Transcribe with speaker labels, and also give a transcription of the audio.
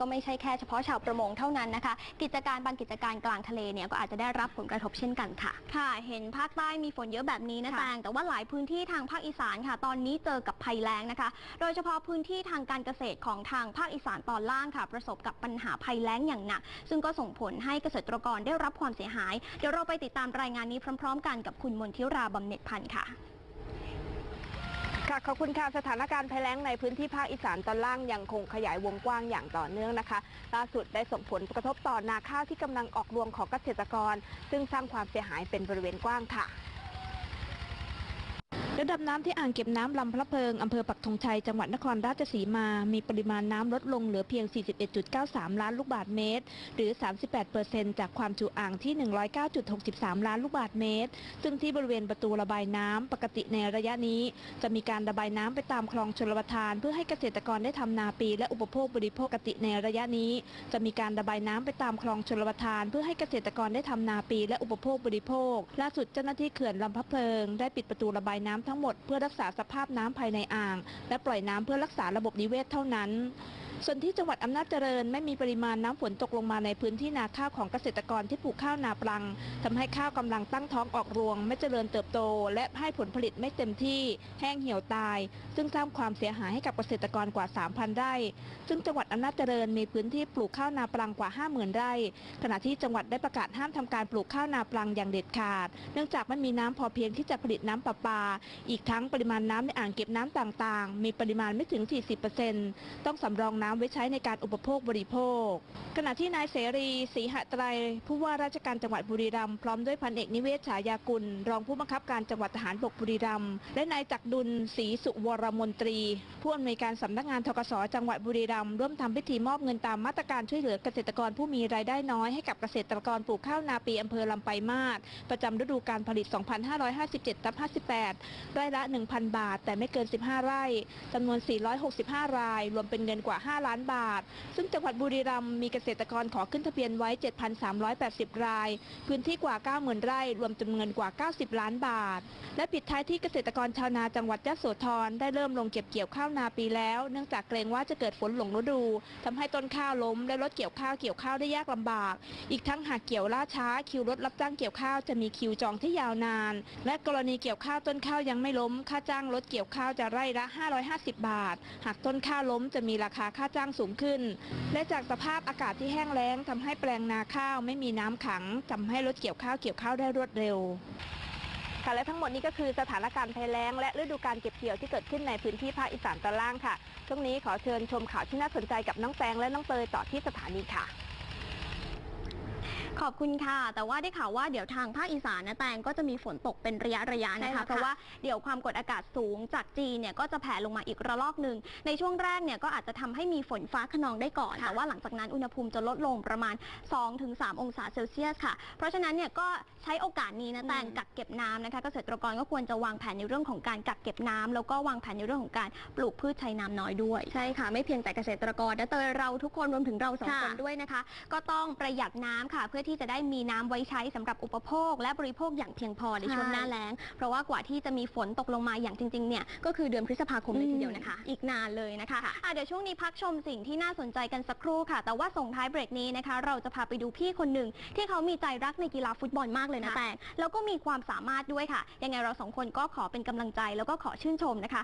Speaker 1: ก็ไม่ใช่แค่เฉพาะชาวประมงเท่านั้นนะคะ กิจการบางกิจการกลางทะเลเนี่ยก็อาจจะได้รับผลกระทบเช่นกันค่ะ ค่ะ เห็นภาคใต้มีฝนเยอะแบบนี้นะ
Speaker 2: ค่ะ
Speaker 1: แตงแต่ว่าหลายพื้นที่ทางภาคอีสานค่ะ ตอนนี้เจอกับภัยแล้งนะคะ โดยเฉพาะพื้นที่ทางการเกษตรของทางภาคอีสานตอนล่างค่ะ ประสบกับปัญหาภัยแล้งอย่างหนัก ซึ่งก็ส่งผลให้เกษตรกรได้รับความเสียหาย เดี๋ยวเราไปติดตามรายงานนี้พร้อม ๆ กันกับคุณมนทิราบำเหน็จพันธ์ค่ะ
Speaker 2: ค่ะขอบคุณค่ะสถานการณ์ภัยแล้งในพื้นที่ภาคอีสานตอนล่างยังคงขยายวงกว้างอย่างต่อเนื่องนะคะ ล่าสุดได้ส่งผลกระทบต่อนาข้าวที่กำลังออกรวงของเกษตรกร ซึ่งสร้างความเสียหายเป็นบริเวณกว้างค่ะ ระดับน้ำที่อ่างเก็บน้ำลำพระเพิงอำเภอปักธงชัย จังหวัดนครราชสีมา มีปริมาณน้ำลดลงเหลือเพียง 41.93 ล้านลูกบาศก์เมตร หรือ 38%จากความจุอ่างที่ 109.63 ล้านลูกบาศก์เมตร ซึ่งที่บริเวณประตูระบายน้ำปกติในระยะนี้ จะมีการระบายน้ำไปตามคลองชลประทาน เพื่อให้เกษตรกรได้ทำนาปีและอุปโภคบริโภคปกติในระยะนี้ จะมีการระบายน้ำไปตามคลองชลประทาน เพื่อให้เกษตรกรได้ทำนาปีและอุปโภคบริโภคล่าสุดเจ้าหน้าที่เขื่อนลำพระเพลิง ได้ปิดประตูระบายน้ำทั้งหมดเพื่อรักษาสภาพน้ำภายในอ่าง และปล่อยน้ำเพื่อรักษาระบบนิเวศเท่านั้น ส่วนที่จังหวัดอำนาจเจริญไม่มีปริมาณน้ำฝนตกลงมาในพื้นที่นาข้าวของเกษตรกรที่ปลูกข้าวนาปลังทำให้ข้าวกำลังตั้งท้องออกรวง ไม่เจริญเติบโต และให้ผลผลิตไม่เต็มที่ แห้งเหี่ยวตาย ซึ่งสร้างความเสียหายให้กับเกษตรกรกว่า 3,000 ไร่ ซึ่งจังหวัดอำนาจเจริญมีพื้นที่ปลูกข้าวนาปลังกว่า 50,000 ไร่ ขณะที่จังหวัดได้ประกาศห้ามทำการปลูกข้าวนาปลังอย่างเด็ดขาด เนื่องจากไม่มีน้ำพอเพียงที่จะผลิตน้ำประปา อีกทั้งปริมาณน้ำในอ่างเก็บน้ำต่างๆ มีปริมาณไม่ถึง 40%ต้องสำรองน้ำไว้ใช้ในการอุปโภคบริโภค ขณะที่นายเสรีศรีหะไตรผู้ว่าราชการจังหวัดบุรีรัมย์พร้อมด้วยพันเอกนิเวศฉายากุล รองผู้บังคับการจังหวัดทหารบกบุรีรัมย์และนายจักรดุลศรีสุวรมนตรี ผู้อำนวยการสำนักงานทกศจังหวัดบุรีรัมย์ร่วมทำพิธีมอบเงินตามมาตรการช่วยเหลือเกษตรกรผู้มีรายได้น้อยให้กับเกษตรกรปลูกข้าวนาปีอำเภอลำไปมาศประจำฤดูการผลิต 2557ทับ58ไร่ละ 1,000 บาท แต่ไม่เกิน 15 ไร่จำนวน 465 ราย รวมเป็นเงินกว่า5 ล้านบาท ซึ่งจังหวัดบุรีรัมย์มีเกษตรกรขอขึ้นทะเบียนไว้ 7,380 ราย พื้นที่กว่า 90,000 ไร่ รวมจำนวนเงินกว่า 90 ล้านบาท และปิดท้ายที่เกษตรกรชาวนาจังหวัดยะโสธรได้เริ่มลงเก็บเกี่ยวข้าวนาปีแล้ว เนื่องจากเกรงว่าจะเกิดฝนหลงฤดูทำให้ต้นข้าวล้มและรถเกี่ยวข้าวเกี่ยวข้าวได้ยากลำบาก อีกทั้งหากเกี่ยวล่าช้าคิวรถรับจ้างเกี่ยวข้าวจะมีคิวจองที่ยาวนาน และกรณีเกี่ยวข้าวต้นข้าวยังไม่ล้ม ค่าจ้างรถเกี่ยวข้าวจะไร่ละ 550 บาท หากต้นข้าวล้มจะมีราคาค่าจ้างสูงขึ้น และจากสภาพอากาศที่แห้งแล้งทำให้แปลงนาข้าวไม่มีน้ำขังทำให้รถเกี่ยวข้าวเกี่ยวข้าวได้รวดเร็วค่ะและทั้งหมดนี้ก็คือสถานการณ์ภัยแล้ง และฤดูการเก็บเกี่ยวที่เกิดขึ้นในพื้นที่ภาคอีสานตอนล่างค่ะ ช่วงนี้ขอเชิญชมข่าวที่น่าสนใจกับน้องแตงและน้องเตยต่อที่สถานีค่ะ
Speaker 1: ขอบคุณค่ะ แต่ว่าได้ข่าวว่าเดี๋ยวทางภาคอีสานนะแตงก็จะมีฝนตกเป็นระยะระยะ
Speaker 2: ใช่
Speaker 1: นะ
Speaker 2: แล้
Speaker 1: คะ
Speaker 2: วค่ะ
Speaker 1: เพราะว่าเดี๋ยวความกดอากาศสูงจากจีนเนี่ยก็จะแผ่ลงมาอีกระลอกหนึ่งในช่วงแรกเนี่ยก็อาจจะทำให้มีฝนฟ้าขนองได้ก่อน แต่ว่าหลังจากนั้นอุณหภูมิจะลดลงประมาณ 2-3 องศาเซลเซียสค่ะ เพราะฉะนั้นเนี่ยก็ใช้โอกาสนี้นะแตง
Speaker 2: อืม
Speaker 1: กักเก็บน้ำนะคะเกษตรกรก็ควรจะวางแผนในเรื่องของการกักเก็บน้ำแล้วก็วางแผนในเรื่องของการปลูกพืชใช้น้ำน้อยด้วยใช่ค่ะไม่เพียงแต่เกษตรกรนะเตยเราทุกคนรวมถึงเราสอง
Speaker 2: ค่ะ
Speaker 1: คนด้วยนะคะ ก็ต้องประหยัดน้ำค่ะเพื่อที่จะได้มีน้ำไว้ใช้สำหรับอุปโภค และบริโภคอย่างเพียงพอในช่วง
Speaker 2: ใช่
Speaker 1: หน้าแล้ง เพราะว่ากว่าที่จะมีฝนตกลงมาอย่างจริงๆเนี่ยก็คือเดือนพฤษภาคมเลยทีเดียวนะคะ อีกนานเลยนะคะอะเดี๋ยวช่วงนี้พักชมสิ่งที่น่าสนใจกันสักครู่ค่ะ แต่ว่าส่งท้ายเบรกนี้นะคะ เราจะพาไปดูพี่คนหนึ่งที่เขามีใจรักในกีฬาฟุตบอลมากเลยนะ
Speaker 2: ค่ะ
Speaker 1: แต่แล้วก็มีความสามารถด้วยค่ะ ยังไงเราสองคนก็ขอเป็นกำลังใจแล้วก็ขอชื่นชมนะคะ